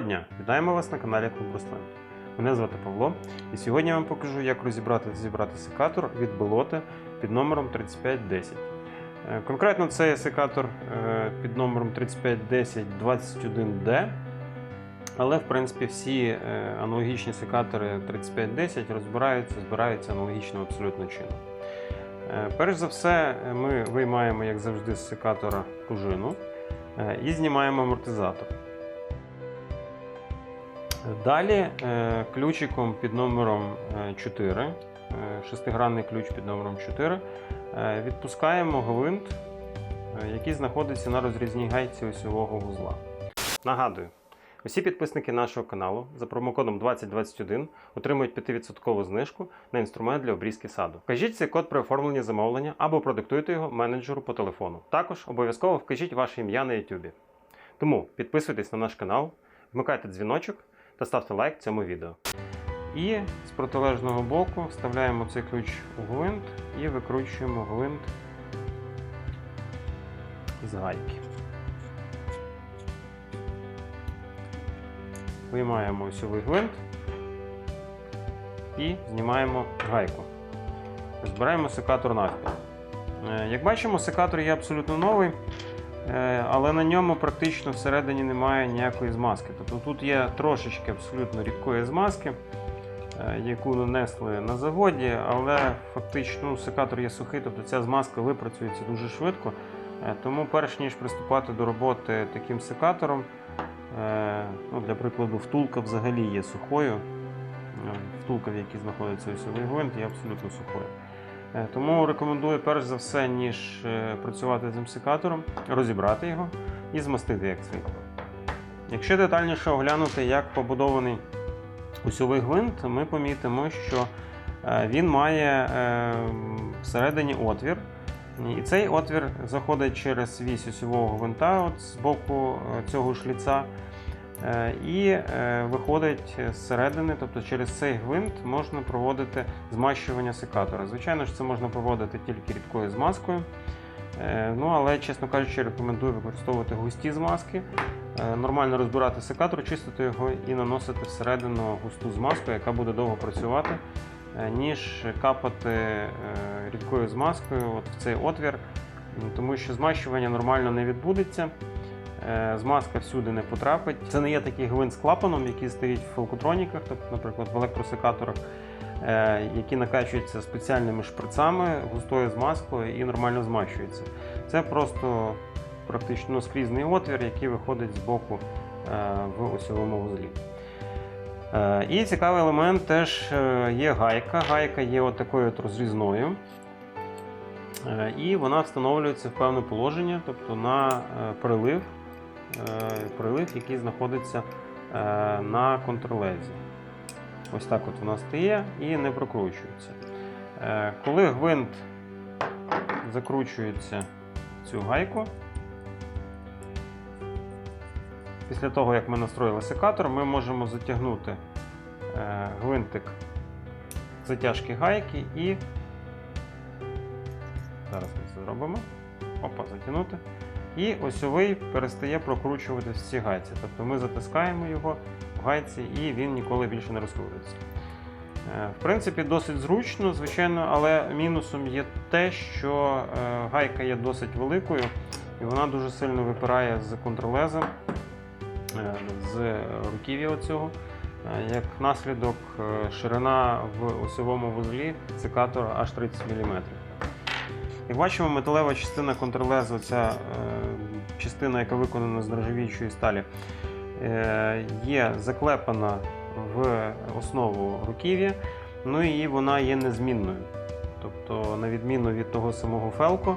Доброго дня! Вітаємо вас на каналі Рослин. Мене звати Павло, і сьогодні я вам покажу, як розібрати та зібрати секатор від болоти під номером 3510. Е, Конкретно це секатор е, під номером 3510 21D. Але, в принципі, всі е, аналогічні секатори 3510 розбираються, збираються аналогічним абсолютно чином. Перш за все, ми виймаємо, як завжди, з секатора пружину і знімаємо амортизатор. Далі е, ключиком під номером е, 4, е, шестигранний ключ під номером 4, е, відпускаємо гвинт, е, який знаходиться на розрізній гайці осьового вузла. Нагадую, усі підписники нашого каналу за промокодом 2021 отримують 5% знижку на інструмент для обрізки саду. Вкажіть цей код при оформленні замовлення або продиктуйте його менеджеру по телефону. Також обов'язково вкажіть ваше ім'я на YouTube. Тому підписуйтесь на наш канал, вмикайте дзвіночок та ставте лайк цьому відео. І з протилежного боку вставляємо цей ключ у гвинт і викручуємо гвинт з гайки. Виймаємо осьовий гвинт і знімаємо гайку. Збираємо секатор навпіл. Е, Як бачимо, секатор є абсолютно новий. Е, але на ньому практично всередині немає ніякої змазки. Тобто тут є трошечки абсолютно рідкої змазки, е, яку нанесли на заводі, але фактично ну, секатор є сухий, тобто ця змазка випрацюється дуже швидко. Е, Тому перш ніж приступати до роботи таким секатором, ну, для прикладу, втулка взагалі є сухою. Втулка, в якій знаходиться осьовий гвинт, є абсолютно сухою. Е, Тому рекомендую перш за все, ніж е, працювати з імсикатором, розібрати його і змастити як слід. Якщо детальніше оглянути, як побудований усьовий гвинт, ми помітимо, що е, він має всередині отвір. І цей отвір заходить через вісь осьового гвинта от з боку цього шліца. Е, І е, виходить зсередини, тобто через цей гвинт можна проводити змащування секатора. Звичайно ж, це можна проводити тільки рідкою змазкою. Е, Ну, але, чесно кажучи, рекомендую використовувати густі змазки, нормально розбирати секатор, чистити його і наносити всередину густу змазку, яка буде довго працювати, ніж капати рідкою змазкою от в цей отвір, тому що змащування нормально не відбудеться. Е, Змазка всюди не потрапить. Це не є такий гвинт з клапаном, який стоїть в фалкотроніках, тобто, наприклад, в електросекаторах, е, які накачуються спеціальними шприцами, густою змазкою і нормально змащуються. Це просто практично скрізний отвір, який виходить з боку е, в осьовому вузлі. І цікавий елемент теж є гайка. Гайка є от такою от розрізною. І вона встановлюється в певне положення, тобто на прилив, прилив, який знаходиться е, на контрлезі. Ось так от вона стає і не прокручується. Е, Коли гвинт закручується цю гайку, після того, як ми настроїли секатор, ми можемо затягнути е, гвинтик затяжки гайки і Зараз ми це зробимо. Опа, затягнути. І осьовий перестає прокручуватись в цій гайці. Тобто ми затискаємо його в гайці і він ніколи більше не розкрутиться. Е, В принципі, досить зручно, звичайно, але мінусом є те, що е, гайка є досить великою і вона дуже сильно випирає з контролезом, е, з руків'я оцього. Е, Як наслідок, ширина в осьовому вузлі секатора аж 30 мм. Як бачимо, металева частина контрлезу, ця частина, яка виконана з нержавіючої сталі, е, є заклепана в основу руків'я, ну і вона є незмінною. Тобто, на відміну від того самого фелко,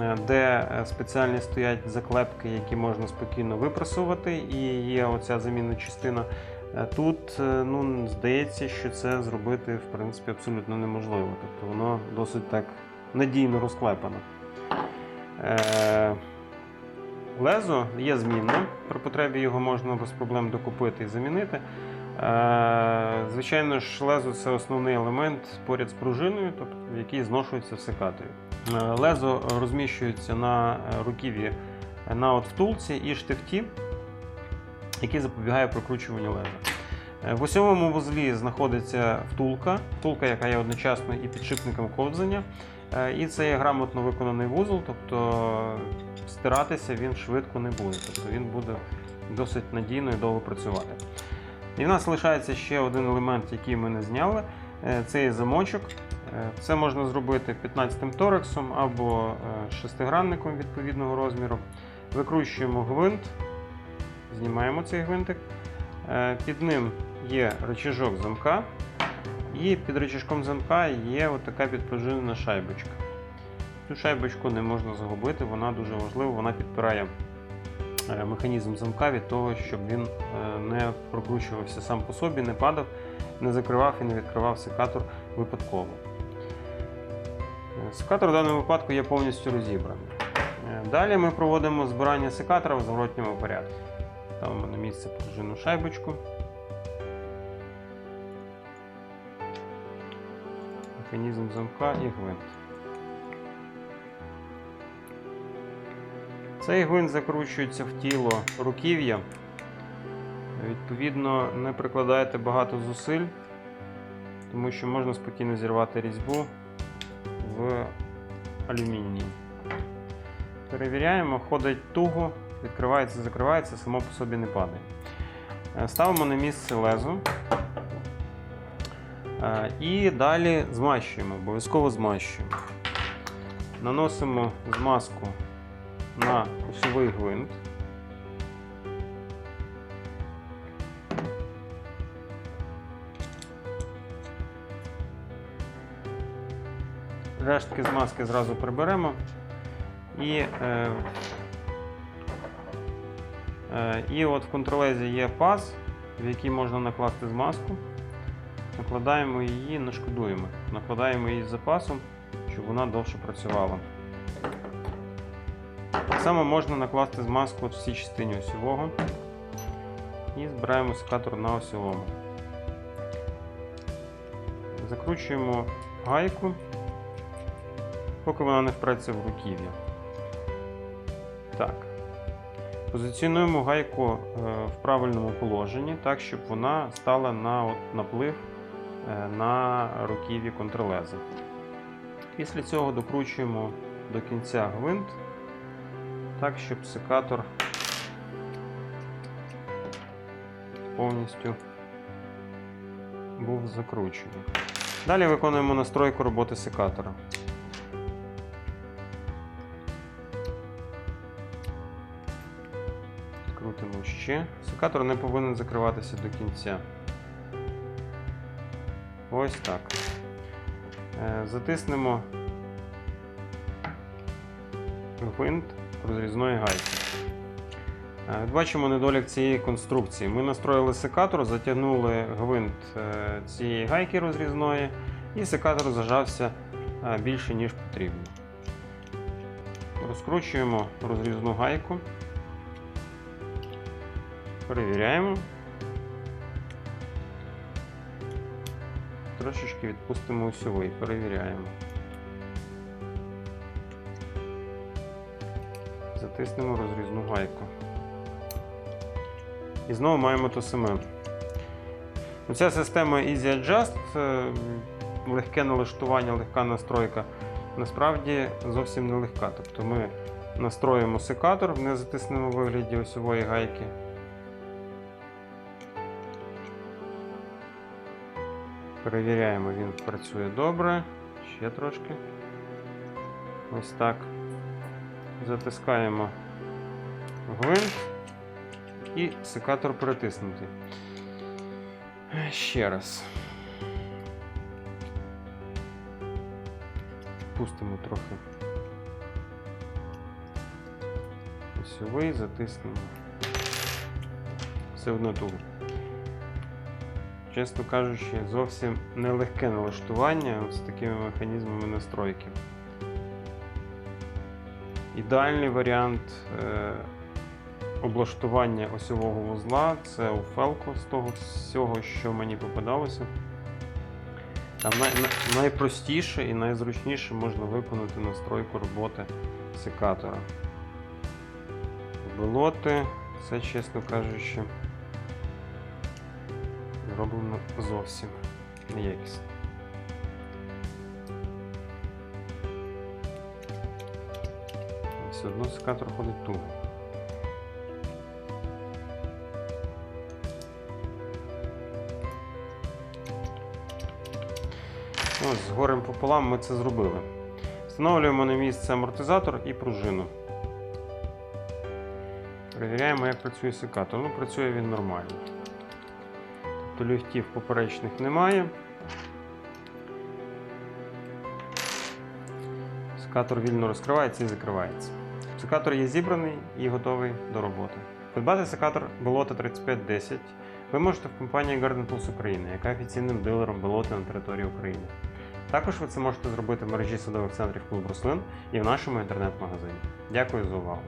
е, де е, спеціальні стоять заклепки, які можна спокійно випрасувати, і є оця замінна частина. Тут ну, здається, що це зробити в принципі абсолютно неможливо. Тобто воно досить так надійно розклепано. Е, лезо є змінним, при потребі його можна без проблем докупити і замінити. Е, звичайно ж, лезо це основний елемент поряд з пружиною, тобто, який зношується в секаторі. Е, лезо розміщується на е, руків'ї на втулці і штифті. який запобігає прокручуванню леза. В осьовому вузлі знаходиться втулка, втулка, яка є одночасно і підшипником ковзання. І це є грамотно виконаний вузол, тобто стиратися він швидко не буде. Тобто він буде досить надійно і довго працювати. І в нас лишається ще один елемент, який ми не зняли. Е, Це є замочок. Е, Це можна зробити 15-м торексом або е, шестигранником відповідного розміру. Викручуємо гвинт, знімаємо цей гвинтик. Під ним є рычажок замка, і під рычажком замка є така підпружинена шайбочка. Цю шайбочку не можна загубити, вона дуже важлива, вона підпирає е, механізм замка від того, щоб він е, не прокручувався сам по собі, не падав, не закривав і не відкривав секатор випадково. Е, Секатор в даному випадку є повністю розібраний. Далі ми проводимо збирання секатора в зворотньому порядку. Ставимо на місце пружинну шайбочку. Механізм замка і гвинт. Цей гвинт закручується в тіло руків'я. Відповідно, не прикладаєте багато зусиль, тому що можна спокійно зірвати різьбу в алюміній. Перевіряємо, ходить туго, відкривається, закривається, само по собі не падає. Е, Ставимо на місце лезо. Е, І далі змащуємо, обов'язково змащуємо. Наносимо змазку на осьовий гвинт. Рештки змазки зразу приберемо. І, е, е, і от в контролезі є паз, в який можна накласти змазку. Накладаємо її, не шкодуємо. Накладаємо її з запасом, щоб вона довше працювала. Так само можна накласти змазку в цій частині осьового і збираємо секатор на осьовому. Закручуємо гайку, поки вона не впреться в руків'я. Так. Позиціонуємо гайку е, в правильному положенні, так, щоб вона стала на от, наплив е, на руків'ї контролези. Після цього докручуємо до кінця гвинт, так, щоб секатор повністю був закручений. Далі виконуємо настройку роботи секатора. Крутимо ще. Секатор не повинен закриватися до кінця. Ось так. Е, Затиснемо гвинт розрізної гайки. Е, Бачимо недолік цієї конструкції. Ми настроїли секатор, затягнули гвинт е, цієї гайки розрізної, і секатор зажався е, більше, ніж потрібно. Розкручуємо розрізну гайку. Перевіряємо. Трошечки відпустимо усьовий, перевіряємо. Затиснемо розрізну гайку. І знову маємо те саме. Ну, Ця система Easy Adjust, е, легке налаштування, легка настройка, насправді зовсім не легка. Тобто ми настроїмо секатор в незатисненому вигляді осьової гайки. Перевіряємо, він працює добре. Ще трошки. Ось так. Затискаємо гвинт і секатор притиснутий. Ще раз. Пустимо трохи. Осьовий, затиснемо. Все одно туго чесно кажучи, зовсім нелегке налаштування з такими механізмами настройки. Ідеальний варіант е, облаштування осьового вузла це у Felco з того всього, що мені попадалося. Там най, най, найпростіше і найзручніше можна виконати настройку роботи секатора. Белоти, це, чесно кажучи, зроблено зовсім неякісно. Все одно секатор ходить туго. Ось, з горем пополам ми це зробили. Встановлюємо на місце амортизатор і пружину. Перевіряємо, як працює секатор. Ну, працює він нормально. Тобто люфтів поперечних немає. Секатор вільно розкривається і закривається. Секатор є зібраний і готовий до роботи. Придбати секатор болота 3510 ви можете в компанії Garden Tools України, яка офіційним дилером Белоти на території України. Також ви це можете зробити в мережі садових центрів клуб рослин і в нашому інтернет-магазині. Дякую за увагу!